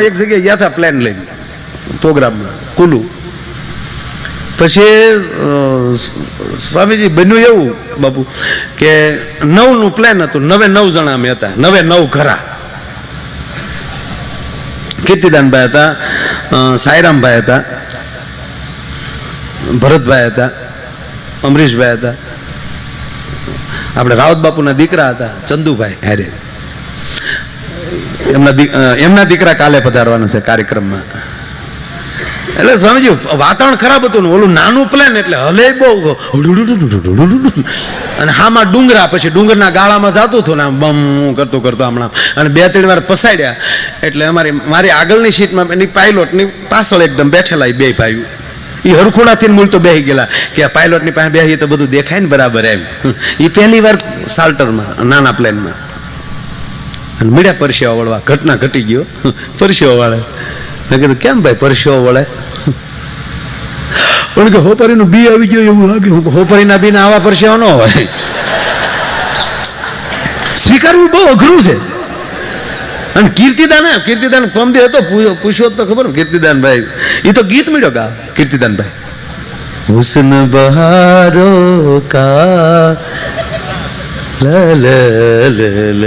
એક જગ્યાએ ગયા હતા પ્લાન લઈને, પ્રોગ્રામમાં, કુલુ. પછી સ્વામીજી બન્યું એવું, બાપુ, કે નવનું પ્લાન હતું, નવે નવ જણા અમે હતા, નવે નવ ઘરા. કીર્તિદાનભાઈ હતા સાયરામભાઈ હતા, ભરતભાઈ હતા, અમરીશભાઈ હતા. આપણે રાવત બાપુના દીકરા હતા, ચંદુભાઈ, હારે. એમના એમના દીકરા કાલે પધારવાના છે કાર્યક્રમમાં. એટલે સ્વામીજી, વાતાવરણ ખરાબ હતું ને, ઓલું નાનું પ્લેન એટલે હલે બહુ અને હામાં ડુંગરા પછી ડુંગરના ગાળામાં જતું હતું ને બમ કરતું કરતું હમણાં અને બે ત્રણ વાર પસાડ્યા. એટલે અમારી, મારી આગળની સીટમાં એની પાયલોટની પાછળ એકદમ બેઠેલા બે ભાઈઓ. એ હરખોડાથી મૂળ તો બેહી ગયેલા કે આ પાયલોટની પાસે બેહી તો બધું દેખાય ને બરાબર એમ. એ પહેલી વાર સાલ્ટરમાં, નાના પ્લેનમાં અને મીડિયા પરસેવા વળવા ઘટના ઘટી ગયો. પરસેવા વાળે. મેં કીધું, કેમ ભાઈ પરસેવો વળે? પણ કે હોપરીનું બી આવી ગયું એવું લાગે. હું હોપરીના બીને આવા પરસેવા ન હોય. સ્વીકારવું બહુ અઘરું છે. અને કીર્તિદાન કીર્તિદાન કોમદે હતો પૂછ્યો તો ખબર કીર્તિદાન ભાઈ એ તો ગીત મળ્યો કા કીર્તિદાન ભાઈ હુસન બહારો કા લ લ લ.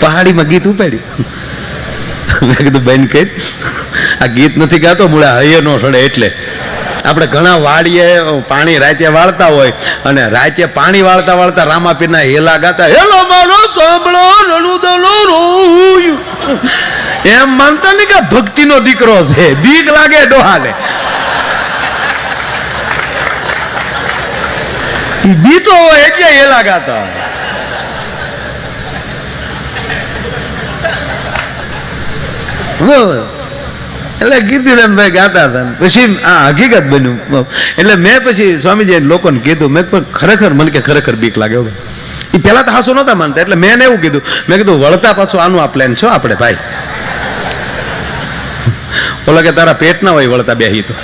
પહાડીમાં ગીત ઉપાડ્યું. મેં કીધું, બેન કઈ આ ગીત નથી ગાતો, મૂળે હૈયે નો સડે એટલે. આપણે ઘણા વાડીએ, પાણી રાચે વાળતા હોય અને રાચે પાણી વાળતા વાળતા રામાપીરના હેલા ગાતા, હેલો, મારો સાંભળો રણુદલો એમ માનતા નહીં કે ભક્તિનો દીકરો છે. બીક લાગે ડોહાને. બીતો હોય એટલે હેલા ગાતા એટલે બરાબર. એટલે કીર્તિદાનભાઈ ગાતા હતા. પછી આ હકીકત બન્યું. એટલે મેં પછી સ્વામીજી લોકોને કીધું. મેં પણ ખરેખર મને કે ખરેખર બીક લાગે એ પહેલા તો હાસો નહોતા માનતા. એટલે મેં એવું કીધું. મેં કીધું, વળતા પાછું આનું આ પ્લાન છો આપણે, ભાઈ? ઓલા કે, તારા પેટ ના હોય વળતા બેહી તો.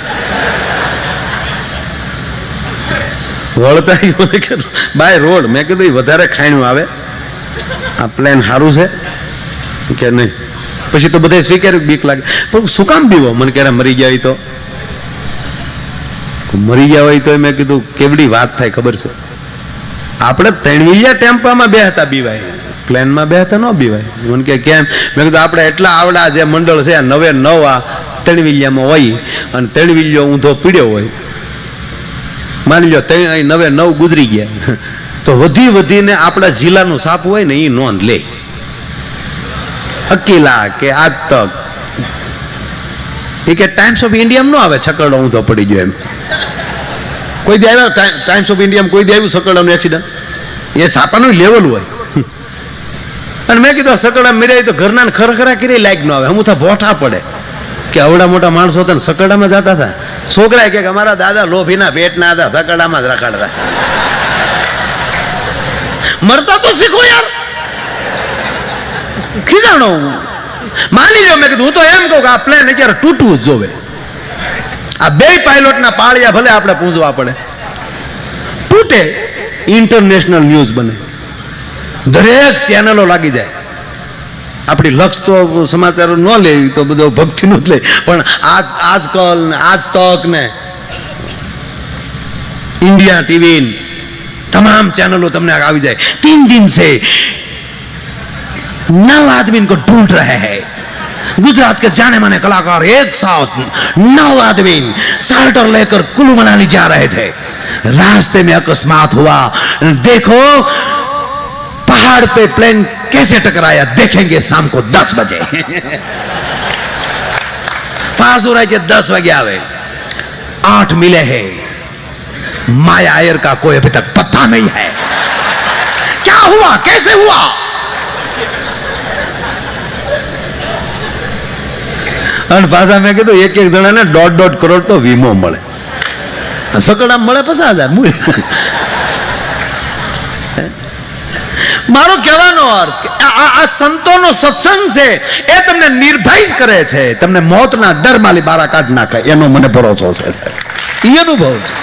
વળતા મને બાય રોડ. મેં કીધું એ વધારે ખાણ્યું આવે. આ પ્લેન સારું છે? કે નહીં. પછી તો બધા સ્વીકાર્યું બીક લાગે. પણ શું કામ બીવો મને ક્યારે મરી ગયા હોય તો. મરી ગયા હોય તો મેં કીધું, કેવડી વાત થાય, ખબર છે. આપણે ત્રણવીલિયા ટેમ્પામાં બે હતા બીવાય. પ્લેનમાં બે હતા ન બીવાય. મને કે, કેમ? મેં કીધું, આપણે એટલા આવડા જે મંડળ છે નવે નવ આ હોય અને ત્રણવીલિયો ઊંધો પીડ્યો હોય. માની લો ત્રણ નવે નવ ગુજરી ગયા. તો વધી વધીને આપણા જિલ્લાનું સાપ હોય ને એ નોંધ લે. અકીલા કે આજ તક એ કે ટાઈમ્સ ઓફ ઇન્ડિયા ન આવે, છકડો ઊંધો પડી ગયો એમ. કોઈ દે આવ્યા ટાઈમ્સ ઓફ ઇન્ડિયા કોઈ દે આવ્યું સકડાનું એક્સિડન્ટ એ સાપાનું લેવલ હોય. અને મેં કીધું સકડા મેળાય તો ઘરના ખરખરા કરી લાયક ન આવે. હું તો ભોઠા પડે. કે અવડા મોટા માણસો હતા ને સકડામાં જતા હતા. છોકરા કે અમારા દાદા લોભીના પેટના હતા સકડામાં જ રખાડતા. મરતા તો શીખો યાર. ખીજાણો હું. માની લો મેં કીધું, હું તો એમ કહું કે આ પ્લેન અત્યારે તૂટવું જ જોવે. આ બે પાયલોટના પાળિયા ભલે આપણે પૂંજવા પડે. તૂટે ઇન્ટરનેશનલ ન્યૂઝ બને. દરેક ચેનલો લાગી જાય. આપણી લક્ષ તો સમાચાર ન લે ઈ તો બધો ભક્તિનું જ લે પણ આજ આજકલ ને આજ તક ને इंडिया टीवी तमाम चैनलों तुमने આવી જાય तीन दिन से नौ आदमी इनको ढूंढ रहे हैं गुजरात के जाने माने कलाकार एक साथ नौ आदमी साल्टर लेकर कुल्लू मनाली जा रहे थे रास्ते में अकस्मात हुआ देखो पहाड़ पे प्लेन कैसे टकराया देखेंगे शाम को दस बजे पास हो रहा है दस बजे आवे आठ मिले हैं माया आयर का कोई अभी तक पता नहीं है क्या हुआ कैसे हुआ અને પાછા મેં કીધું એક એક જણાને દોઢ દોઢ કરોડ તો વીમો મળે સકડા મળે પચાસ હજાર મારો કહેવાનો અર્થ કે આ- સંતોનો સત્સંગ છે, એ તમને નિર્ભય કરે છે. તમને મોતના ડરમાલી બારા કાઢ નાખે. એનો મને ભરોસો છે એ અનુભવ છે.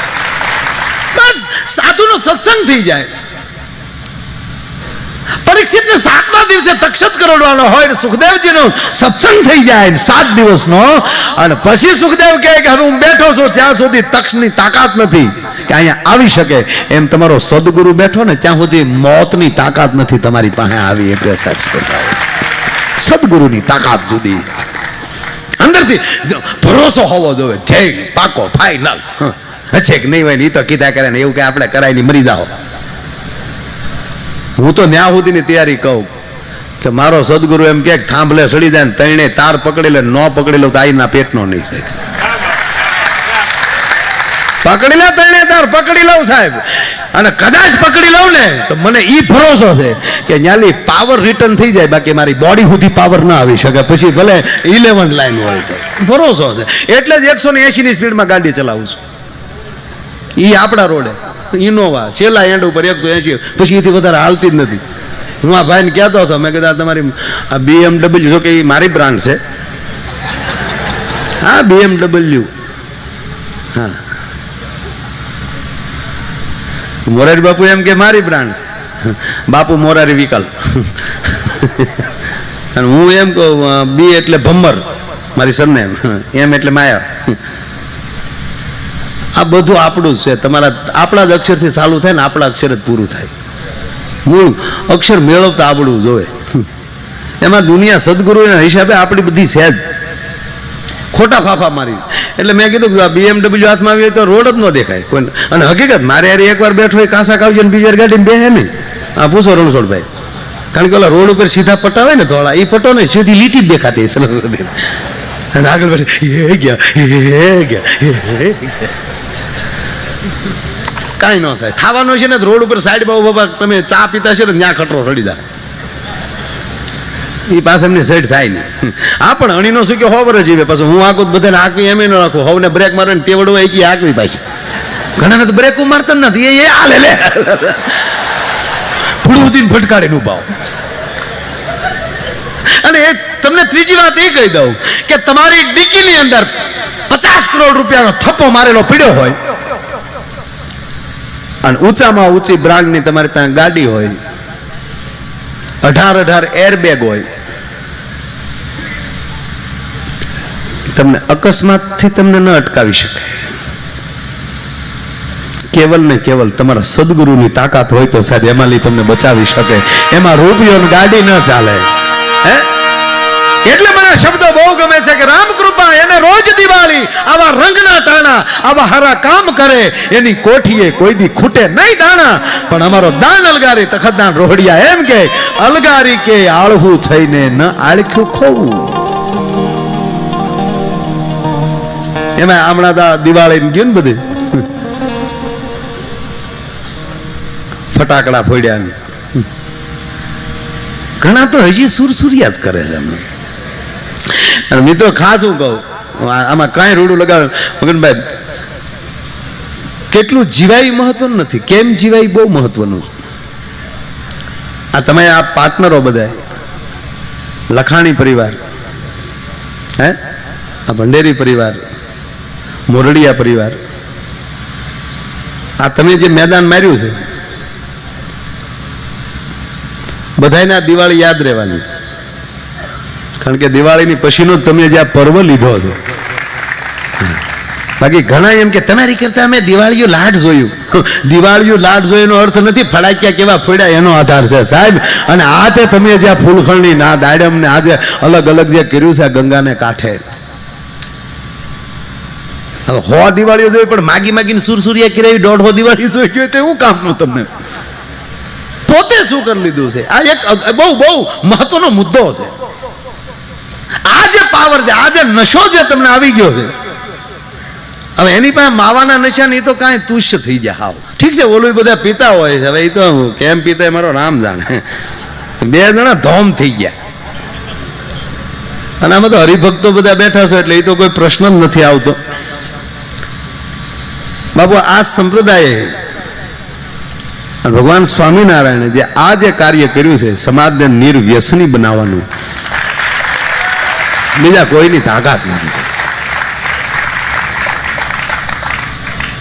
બસ, સાધુનો સત્સંગ થઈ જાય. પણ પરીક્ષિત ને સાતમા દિવસે તક્ષત કરોડવાનો હોય ને સુખદેવજીનો સત્સંગ થઈ જાય સાત દિવસનો. અને પછી સુખદેવ કહે કે હવે હું બેઠો છું, ત્યાં સુધી તક્ષની તાકાત નથી કે અહીંયા આવી શકે. એમ તમારો સદગુરુ બેઠો ને, ત્યાં સુધી મોતની તાકાત નથી તમારી પાસે. આવી એટલે સાહેબ. સદગુરુની તાકાત જુદી. અંદરથી ભરોસો હોવો જોઈએ. જય પાકો ફાઈનલ છે કે નહીં હોય ને એ તો કીધા કરે ને, એવું કે આપણે કરાયની મરી જાઓ. હું તો ન્યા સુધીની તૈયારી કહું કે મારો સદગુરુ એમ કે થાંભલે સડી જાય ને તણે તાર પકડી લે, ન પકડી લો તો આઈના પેટનો નહીં સાહેબ. પકડી લે તણે તાર, પકડી લઉં સાહેબ. અને કદાચ પકડી લઉં ને, તો મને ઈ ભરોસો છે કે ન્યાલી પાવર રિટર્ન થઈ જાય, બાકી મારી બોડી સુધી પાવર ના આવી શકે. પછી ભલે ઇલેવન લાઈન હોય છે. ભરોસો છે. એટલે જ એકસો ને એસી ની સ્પીડમાં ગાડી ચલાવું છું. ઈ આપણા રોડે. ઇનોવા, છેલ્લા એન્ડ ઉપર એકસો એસી પછી એથી વધારે હાલતી જ નથી. હું આ ભાઈને કહેતો હતો, મેં કીધું તમારી આ બીએમડબલ્યુ જો કે એ મારી બ્રાન્ડ છે. હા બીએમડબલ્યુ હા. મોરારી બાપુ એમ કે, મારી બ્રાન્ડ છે. બાપુ મોરારી વિકલ. અને હું એમ કહું, બી એટલે ભમ્મર મારી સરને એમ એટલે માયા. આ બધું આપણું જ છે તમારા આપણા જ અક્ષરથી ચાલુ થાય ને આપણા અક્ષર જ પૂરું થાય મૂળ અક્ષર મેળવતા આપણું જોવે એમાં દુનિયા સદગુરુના હિસાબે આપણી બધી છે જ ખોટા ફાફા મારી એટલે મેં કીધું કે બીએમડબલ્યુ હાથમાં આવી હોય તો રોડ જ ન દેખાય કોઈ અને હકીકત મારે યાર એકવાર બેઠો હોય કાંસા કાવજો ને બીજી ગાડીને બેહે નહીં આ પૂછો રણછોડભાઈ કારણ કે ઓલા રોડ ઉપર સીધા હોય ને થોડા એ પટ્ટો નહીં સીધી લીટી જ દેખાતી હશે અને આગળ બેઠે એ ગયા એ ગયા કાંઈ ન થાય. થવાનું છે ને રોડ ઉપર સાઈડમાં ઊભા તમે ચા પીતા છો ને ત્યાં ખટરો રડી દા એ પાસે એમની સેટ થાય નહીં હા, પણ અણીનો શું કે હોવર જીવે. પાછું હું આખું બધાને આંકવી એમ ન રાખું. હોવને બ્રેક મારે ને તેવડો એકી આંકવી પાછી. ઘણાને તો બ્રેક મારતા જ નથી. એ આ હાલે, લે. ફૂડું ફટકારીને ઉભાવ અને એ તમને ત્રીજી વાત એ કહી દઉં કે તમારી ડીકીની અંદર પચાસ કરોડ રૂપિયાનો થપ્પો મારેલો પીડ્યો હોય અને ઊંચામાં ઊંચી બ્રાન્ડની તમારી પાસે ગાડી હોય અઢાર અઢાર એરબેગ હોય, તમને અકસ્માતથી તમને ન અટકાવી શકે. કેવલ ને કેવલ તમારા સદગુરુની તાકાત હોય તો સાહેબ, એમાં લઈ તમને બચાવી શકે. એમાં રૂપિયો ગાડી ન ચાલે. હે? એટલે મને શબ્દો બહુ ગમે છે કે રામ કૃપા, એને રોજ દિવાળી, આવા રંગના ટાણા આવા હારા કામ કરે, એની કોઠીએ કોઈ દી ખૂટે નહીં દાણા. પણ અમારો દાન અલગારી તખતદાન રોહડિયા એમ કે, અલગારી કે આળહું થઈને ન આળખ્યું ખોવું. એમાં હમણાં તો દિવાળી ગયું ને બધું? ફટાકડા ફોડ્યા ઘણા તો હજી સુરસુરિયા જ કરે છે એમને મિત્રો ખાસ હું કહું આમાં કાંઈ રૂડું લગાવે મગનભાઈ, કેટલું જીવાય મહત્વનું નથી. કેમ જીવાય બહુ મહત્વનું આ તમે આ પાર્ટનરો બધા લખાણી પરિવાર. હે? આ ભંડેરી પરિવાર. મોરડિયા પરિવાર. આ તમે જે મેદાન માર્યું છે બધાના દિવાળી યાદ રહેવાની છે. કારણ કે દિવાળીની પછીનો તમે જે આ પર્વ લીધો છો. બાકી ઘણા એમ કે તમારી કરતા અમે દિવાળીઓ લાટ જોયું. દિવાળીઓ લાટ જોયું એનો અર્થ નથી ફડાક્યા કેવા ફોડ્યા એનો આધાર છે. સાહેબ, અને આ તે તમે જે આ ફૂલખંડની ના દાડમ ને આજે અલગ અલગ જે કર્યું છે ગંગાને કાંઠે. હો દિવાળીઓ જોઈ, પણ માગી માગીને સુરસુરિયા કરાવી દોઢો દિવાળી જોઈ ગયો તો એવું કામનું તમને? પોતે શું કરી લીધું છે? આ એક બહુ બહુ મહત્વનો મુદ્દો છે. આ જે પાવર છે, આ જે નશો જે તમને આવી ગયો છે, હવે એની પાસે માવાના નશા ની તો કાંઈ તુષ્ય થઈ જાય હાવ. ઠીક છે ઓલું બધા પીતા હોય છે, હવે એ તો કેમ પીતા એ મારો રામ જાણે. બે જણા ધોમ થઈ ગયા. અને આમાં તો હરિભક્તો બધા બેઠા છો, એટલે એ તો કોઈ પ્રશ્ન જ નથી આવતો. બાબુ આ સંપ્રદાયે ભગવાન સ્વામિનારાયણે જે આ જે કાર્ય કર્યું છે, સમાજને નિર્વ્યસની બનાવવાનું બીજા કોઈની તાકાત નથી